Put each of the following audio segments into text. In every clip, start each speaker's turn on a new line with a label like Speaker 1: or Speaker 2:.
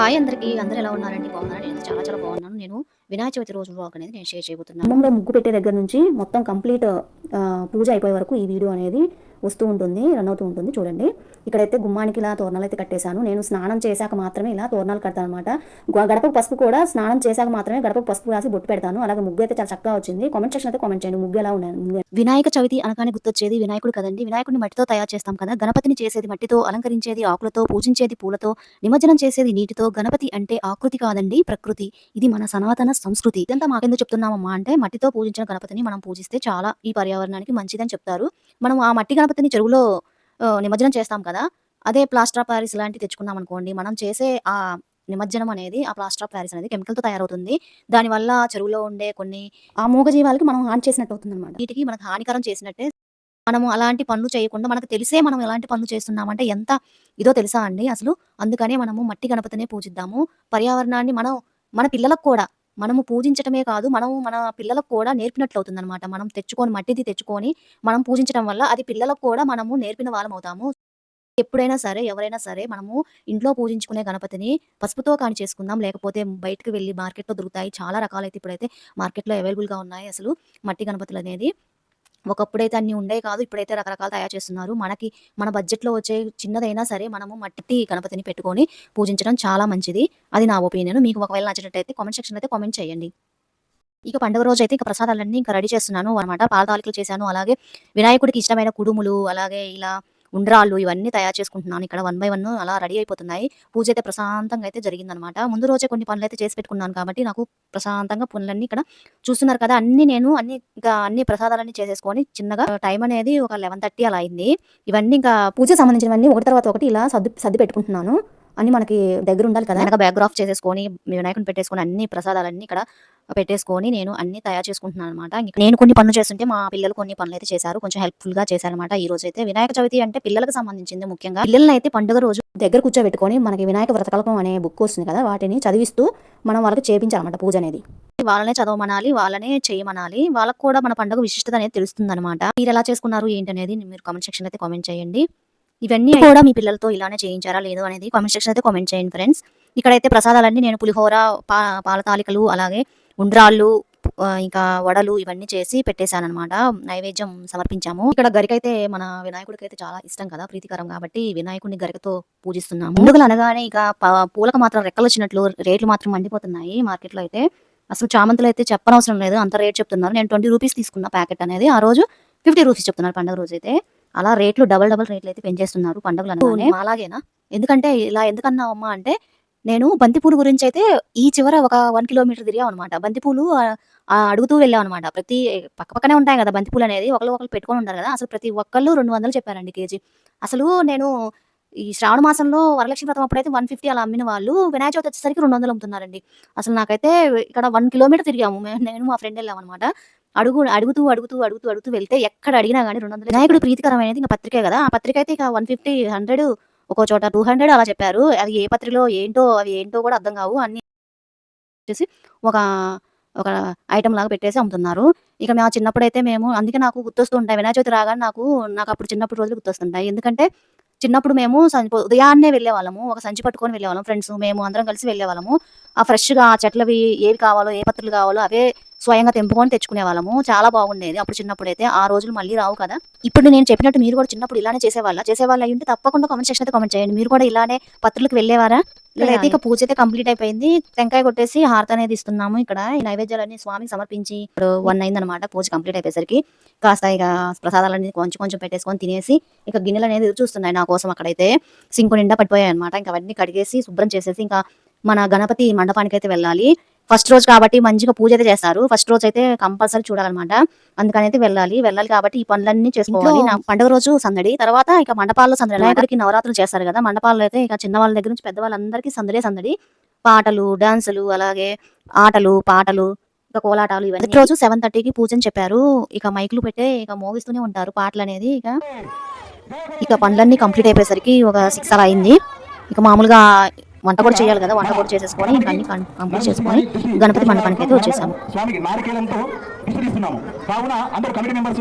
Speaker 1: Hi అందరికీ. అందరూ ఎలా ఉన్నారండి? బాగున్నారని నేను చాలా చాలా బాగున్నాను. నేను వినాయక చవితి రోజు వ్లాగ్ అనేది నేను షేర్ చేయబోతున్నాను.
Speaker 2: గుమ్మంలో ముగ్గు పెట్టే దగ్గర నుంచి మొత్తం కంప్లీట్ పూజ అయిపోయే వరకు ఈ వీడియో అనేది వస్తూ ఉంటుంది రన్ అవుతూ ఉంటుంది. చూడండి. ఇక్కడైతే గుమ్మానికి ఇలా తోరణాలు అయితే కట్టేశాను. నేను స్నానం చేశాక మాత్రమే ఇలా తోరణాలు కడతాను అనమాట గడపకు పసుపు కూడా స్నానం చేశాక మాత్రమే గడపకు పసుపు రాసి బొట్టు పెడతాను. అలాగే ముగ్గు అయితే చాలా చక్కగా వచ్చింది. కామెంట్ సెక్షన్ అయితే కామెంట్ చేయండి. ముగ్గు ఎలా ఉన్నాయి?
Speaker 1: వినాయక చవితి అనగానే గుర్తొచ్చేది వినాయకుడు కదండి. వినాయకుడిని మట్టితో తయారు చేస్తాం కదా. గణపతిని చేసేది మట్టితో అలంకరించేది ఆకులతో పూజించేది పూలతో నిమజ్జనం చేసేది నీటితో. గణపతి అంటే ఆకృతి కాదండి ప్రకృతి. ఇది మన సనాతన సంస్కృతి. ఇదంతా మాకెందుకు చెప్తున్నామమ్మా అంటే మట్టితో పూజించిన గణపతిని మనం పూజిస్తే చాలా ఈ పర్యావరణానికి మంచిదని చెప్తారు. మనం ఆ మట్టి గణపతిని చెరువులో నిమజ్జనం చేస్తాం కదా అదే ప్లాస్టర్ ఆఫ్ ప్యారిస్ లాంటివి తెచ్చుకున్నాం అనుకోండి మనం చేసే ఆ నిమజ్జనం అనేది ఆ ప్లాస్టర్ ఆఫ్ ప్యారిస్ అనేది కెమికల్తో తో తయారవుతుంది. దానివల్ల చెరువులో ఉండే కొన్ని
Speaker 2: ఆ మూగజీవాలకి మనం హాని చేసినట్టు అవుతుంది అనమాట
Speaker 1: వీటికి మనకు హానికరం చేసినట్టే మనము అలాంటి పనులు చేయకుండా మనకు తెలిసే మనం ఎలాంటి పనులు చేస్తున్నామంటే ఎంత ఇదో తెలుసా అండి అసలు? అందుకనే మనము మట్టి గణపతినే పూజిద్దాము. పర్యావరణాన్ని మనం మన పిల్లలకు కూడా మనము పూజించటమే కాదు మనము మన పిల్లలకు కూడా నేర్పినట్లు అవుతుందన్నమాట మనం తెచ్చుకొని మట్టిది తెచ్చుకొని మనం పూజించడం వల్ల అది పిల్లలకు కూడా మనము నేర్పిన వాళ్ళం అవుతాము ఎప్పుడైనా సరే ఎవరైనా సరే మనము ఇంట్లో పూజించుకునే గణపతిని పసుపుతో కాని చేసుకుందాం. లేకపోతే బయటకు వెళ్ళి మార్కెట్లో దొరుకుతాయి. చాలా రకాలైతే ఇప్పుడైతే మార్కెట్లో అవైలబుల్గా ఉన్నాయి అసలు మట్టి గణపతులు అనేది ఒకప్పుడైతే అన్ని ఉండేవి కాదు ఇప్పుడైతే రకరకాలు తయారు చేస్తున్నారు. మనకి మన బడ్జెట్లో వచ్చే చిన్నదైనా సరే మనము మట్టి గణపతిని పెట్టుకొని పూజించడం చాలా మంచిది. అది నా ఒపీనియన్. మీకు ఒకవేళ నచ్చినట్టయితే కామెంట్ సెక్షన్ అయితే కామెంట్ చేయండి. ఇక పండుగ రోజు అయితే ఇంకా ప్రసాదాలన్నీ ఇంకా రెడీ చేస్తున్నాను అనమాట పాల తాలికలు చేశాను. అలాగే వినాయకుడికి ఇష్టమైన కుడుములు అలాగే ఇలా ఉండ్రాళ్ళు ఇవన్నీ తయారు చేసుకుంటున్నాను. ఇక్కడ వన్ బై వన్ అలా రెడీ అయిపోతున్నాయి. పూజ అయితే ప్రశాంతంగా అయితే జరిగిందనమాట. ముందు రోజే కొన్ని పనులు అయితే చేసి పెట్టుకున్నాను కాబట్టి నాకు ప్రశాంతంగా పనులన్నీ ఇక్కడ చూస్తున్నారు కదా. అన్ని నేను అన్ని ఇంకా అన్ని ప్రసాదాలన్నీ చేసేసుకొని చిన్నగా టైం అనేది ఒక లెవెన్ థర్టీ అలా అయింది. ఇవన్నీ ఇంకా
Speaker 2: పూజ సంబంధించినవన్నీ ఒకటి తర్వాత ఒకటి ఇలా సర్ది సర్ది పెట్టుకుంటున్నాను. అన్ని మనకి దగ్గర ఉండాలి కదా.
Speaker 1: వెనక బ్యాక్గ్రాఫ్ చేసేసుకొని వినాయకుని పెట్టేసుకొని అన్ని ప్రసాదాలన్నీ ఇక్కడ పెట్టేసుకొని నేను అన్ని తయారు చేసుకుంటున్నాను అనమాట నేను కొన్ని పనులు చేస్తుంటే మా పిల్లలు కొన్ని పనులు అయితే చేశారు. కొంచెం హెల్ప్ఫుల్గా చేశారనమాట ఈ రోజు అయితే. వినాయక చవితి అంటే పిల్లలకు సంబంధించింది ముఖ్యంగా. పిల్లల్ని అయితే పండుగ రోజు
Speaker 2: దగ్గర కూర్చోబెట్టుకొని మనకి వినాయక వ్రతకల్పం అనే బుక్ వస్తుంది కదా వాటిని చదివిస్తూ మనం వాళ్ళకి చేపించాలన్నమాట పూజ అనేది.
Speaker 1: వాళ్ళనే చదవమనాలి వాళ్ళనే చేయమనాలి వాళ్ళకు కూడా మన పండుగ విశిష్టత అనేది తెలుస్తుంది అనమాట మీరు ఎలా చేసుకున్నారు ఏంటి అనేది మీరు కామెంట్ సెక్షన్ అయితే కామెంట్ చేయండి. ఇవన్నీ కూడా మీ పిల్లలతో ఇలానే చేయించారా? లేదో అనేది కామెంట్ సెక్షన్ అయితే కామెంట్ చేయండి ఫ్రెండ్స్ ఇక్కడైతే ప్రసాదాలన్నీ నేను పులిహోర పా పాల తాలికలు అలాగే ఉండ్రాళ్ళు ఇంకా వడలు ఇవన్నీ చేసి పెట్టేశాను అనమాట నైవేద్యం సమర్పించాము. ఇక్కడ గరికైతే మన వినాయకుడికి అయితే చాలా ఇష్టం కదా ప్రీతికరం కాబట్టి వినాయకుడిని గరికతో పూజిస్తున్నాము. పండుగలు అనగానే ఇక పూలకు మాత్రం రెక్కలు వచ్చినట్లు రేట్లు మాత్రం మండిపోతున్నాయి మార్కెట్లో అయితే. అసలు చామంతులు అయితే చెప్పనవసరం లేదు అంత రేట్ చెప్తున్నారు. నేను ట్వంటీ రూపీస్ తీసుకున్న ప్యాకెట్ అనేది ఆ రోజు ఫిఫ్టీ రూపీస్ చెప్తున్నారు పండుగ రోజు అయితే అలా రేట్లు డబల్ డబల్ రేట్లు అయితే పెంచేస్తున్నారు పండుగలు అనగానే అలాగేనా? ఎందుకంటే ఇలా ఎందుకన్నావు అమ్మ అంటే నేను బంతిపూలు గురించి అయితే ఈ చివర ఒక వన్ కిలోమీటర్ తిరిగాం అనమాట బంతిపూలు అడుగుతూ వెళ్ళాం అనమాట ప్రతి పక్క పక్కనే ఉంటాయి కదా బంతిపూలు అనేది ఒకళ్ళు ఒకళ్ళు పెట్టుకొని ఉంటారు కదా. అసలు ప్రతి ఒక్కళ్ళు రెండు వందలు చెప్పారండి కేజీ. అసలు నేను ఈ శ్రావణ మాసంలో వరలక్ష్మి వ్రతం అప్పుడైతే వన్ ఫిఫ్టీ అలా అమ్మిన వాళ్ళు వినాయక చవితి వచ్చేసరికి రెండు వందలు అమ్ముతున్నారండి. అసలు నాకైతే ఇక్కడ వన్ కిలోమీటర్ తిరిగాము. నేను మా ఫ్రెండ్ వెళ్ళాం అనమాట అడుగు అడుగుతూ అడుగుతూ అడుగుతూ అడుగుతూ వెళ్తే ఎక్కడ అడిగినా కానీ రెండు వందలు వినాయకుడు ప్రీతికరమైనది ఇంకా పత్రికే కదా. ఆ పత్రిక అయితే ఇక వన్ ఫిఫ్టీ హండ్రెడ్ ఒక్కో చోట టూ హండ్రెడ్ అలా చెప్పారు. అది ఏ పత్రికలో ఏంటో అవి ఏంటో కూడా అర్థం కావు. అన్ని వచ్చేసి ఒక ఒక ఐటమ్ లాగా పెట్టేసి అమ్ముతున్నారు. ఇక మా చిన్నప్పుడు అయితే మేము అందుకే నాకు గుర్తొస్తూ ఉంటాయి. వినాయక చవితి రాగానే నాకు నాకు అప్పుడు చిన్నప్పుడు రోజులు గుర్తొస్తుంటాయి. ఎందుకంటే చిన్నప్పుడు మేము సంచి ఉదయాన్నే వెళ్ళేవాళ్ళము. ఒక సంచి పట్టుకొని వెళ్ళేవాళ్ళం ఫ్రెండ్స్ మేము అందరం కలిసి వెళ్ళేవాళ్ళము. ఆ ఫ్రెష్గా ఆ చెట్లవి ఏవి కావాలో ఏ పత్రులు కావాలో అవే స్వయంగా తెంపుకొని తెచ్చుకునే వాళ్ళము. చాలా బాగుండేది. అప్పుడు చిన్నప్పుడు అయితే ఆ రోజులు మళ్ళీ రావు కదా. ఇప్పుడు నేను చెప్పినట్టు మీరు కూడా చిన్నప్పుడు ఇలానే చేసేవాళ్ళ. చేసేవాళ్ళు ఉంటే తప్పకుండా కామెంట్ సెక్షన్ అయితే కామెంట్ చేయండి. మీరు కూడా ఇలానే పత్రులకు వెళ్ళేవారా? లేదైతే ఇక పూజ అయితే కంప్లీట్ అయిపోయింది. టెంకాయ కొట్టేసి హారత అనేది ఇస్తున్నాము. ఇక్కడ ఈ నైవేద్యాలన్నీ స్వామికి సమర్పించి ఇప్పుడు వన్ అయింది అనమాట పూజ కంప్లీట్ అయిపోయేసరికి. కాస్త ఇక ప్రసాదాలన్నీ కొంచెం కొంచెం పెట్టేసుకొని తినేసి ఇక గిన్నెలు అనేది చూస్తున్నాయి నా కోసం అక్కడైతే. సింకు నిండా పడిపోయాయి అనమాట ఇంకా అవన్నీ కడిగేసి శుభ్రం చేసేసి ఇంకా మన గణపతి మండపానికి అయితే వెళ్ళాలి. ఫస్ట్ రోజు కాబట్టి మంచిగా పూజ అయితే చేస్తారు. ఫస్ట్ రోజు అయితే కంపల్సరీ చూడాలన్నమాట. అందుకని అయితే వెళ్ళాలి. వెళ్ళాలి కాబట్టి ఈ పనులన్నీ చేసుకోవాలి. నా పండుగ రోజు సందడి తర్వాత ఇక మండపాల్లో సందడి. వినాయకుడికి నవరాత్రులు చేస్తారు కదా మండపాల్లో అయితే ఇక చిన్న వాళ్ళ దగ్గర నుంచి పెద్ద వాళ్ళందరికీ సందడే సందడి. పాటలు డాన్సులు అలాగే ఆటలు పాటలు ఇక కోలాటాలు ఇవన్నీ. రోజు సెవెన్ థర్టీకి పూజ అని చెప్పారు. ఇక మైకులు పెట్టే ఇక మోగిస్తూనే ఉంటారు పాటలు అనేది ఇక. ఇక పనులన్నీ కంప్లీట్ అయిపోయేసరికి ఒక సిక్స్ అలా అయింది. ఇక మామూలుగా వంట కూడా చేయాలి కదా వంట కూడా చేసేసుకొని ఇంకా అన్ని కంప్లీట్ చేసుకొని గణపతి మండపానికి అయితే వచ్చేసాము.
Speaker 3: స్వామికి నారికేలంతో కావున అందరూ మెంబర్స్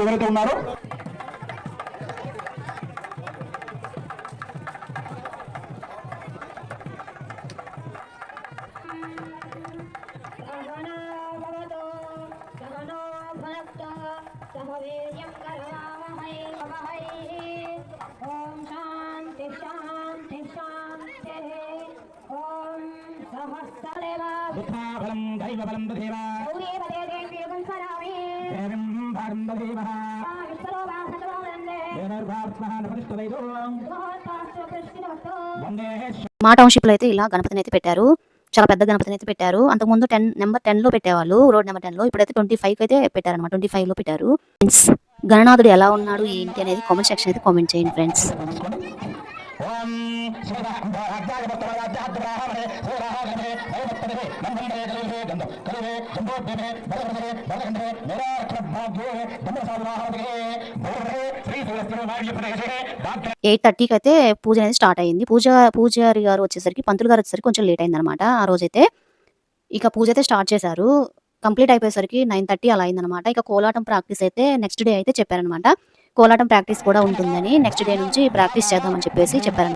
Speaker 3: తథైవ దేవం వందే
Speaker 1: మా టౌన్షిప్లో అయితే ఇలా గణపతిని అయితే పెట్టారు. చాలా పెద్ద గణపతిని అయితే పెట్టారు. అంతకుముందు టెన్ నెంబర్ టెన్లో పెట్టేవాళ్ళు. రోడ్ నెంబర్ టెన్లో ఇప్పుడైతే ట్వంటీ ఫైవ్ అయితే పెట్టారన్నమాట. ట్వంటీ ఫైవ్లో పెట్టారు. ఫ్రెండ్స్ గణనాథుడు ఎలా ఉన్నాడు ఏంటి అనేది కామెంట్ సెక్షన్ అయితే కామెంట్ చేయండి ఫ్రెండ్స్ ఎయిట్ థర్టీకి అయితే పూజ అనేది స్టార్ట్ అయ్యింది పూజ పూజారి గారు వచ్చేసరికి పంతులు గారు వచ్చేసరికి కొంచెం లేట్ అయింది అనమాట ఆ రోజైతే ఇక పూజ అయితే స్టార్ట్ చేశారు. కంప్లీట్ అయిపోయేసరికి నైన్ థర్టీ అలా అయిందనమాట ఇక కోలాటం ప్రాక్టీస్ అయితే నెక్స్ట్ డే అయితే చెప్పారనమాట కోలాటం ప్రాక్టీస్ కూడా ఉంటుందని నెక్స్ట్ డే నుంచి ప్రాక్టీస్ చేద్దామని చెప్పేసి చెప్పారు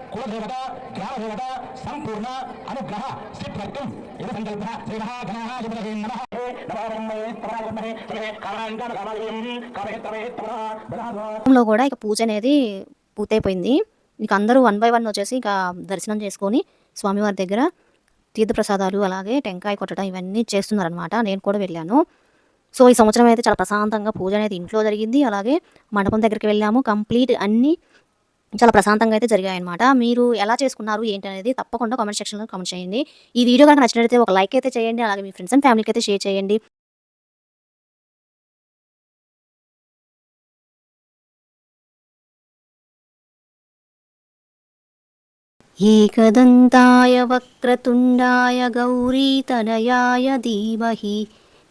Speaker 3: కులదేవత గ్రామదేవత సంపూర్ణ అనుగ్రహ సిద్ధ్యర్థం ఇది సంకల్ప శ్రీమహ నమః.
Speaker 1: లో కూడా ఇక పూజ అనేది పూర్తయిపోయింది. ఇక అందరూ వన్ బై వన్ వచ్చేసి ఇక దర్శనం చేసుకొని స్వామివారి దగ్గర తీర్థప్రసాదాలు అలాగే టెంకాయ కొట్టడం ఇవన్నీ చేస్తున్నారనమాట నేను కూడా వెళ్ళాను. సో ఈ సంవత్సరం అయితే చాలా ప్రశాంతంగా పూజ అనేది ఇంట్లో జరిగింది. అలాగే మండపం దగ్గరికి వెళ్ళాము. కంప్లీట్ అన్ని చాలా ప్రశాంతంగా అయితే జరిగాయి అనమాట మీరు ఎలా చేసుకున్నారు ఏంటి అనేది తప్పకుండా కామెంట్ సెక్షన్లో కామెంట్ చేయండి ఈ వీడియో కనుక నచ్చినట్లయితే ఒక లైక్ అయితే చేయండి అలాగే మీ ఫ్రెండ్స్ అండ్ ఫ్యామిలీకి అయితే షేర్ చేయండి एकदन्ताय वक्रतुण्डाय गौरीतनयाय धीमहि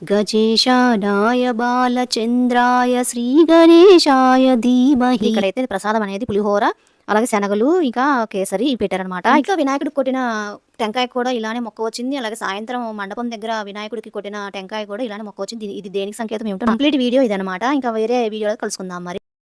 Speaker 1: గజేశానాయ బాలచంద్రాయ శ్రీ గణేశాయ ధీమహి. ఇక్కడైతే ప్రసాదం అనేది పులిహోర అలాగే శనగలు ఇంకా కేసరి పెట్టారనమాట ఇంకా వినాయకుడికి కొట్టిన టెంకాయ కూడా ఇలానే మొక్క వచ్చింది. అలాగే సాయంత్రం మండపం దగ్గర వినాయకుడికి కొట్టిన టెంకాయ కూడా ఇలానే మొక్క వచ్చింది. ఇది దేనికి సంకేతం ఏమిటో కంప్లీట్ వీడియో ఇదనమాట ఇంకా వేరే వీడియోలో కలుసుకుందాం మరి.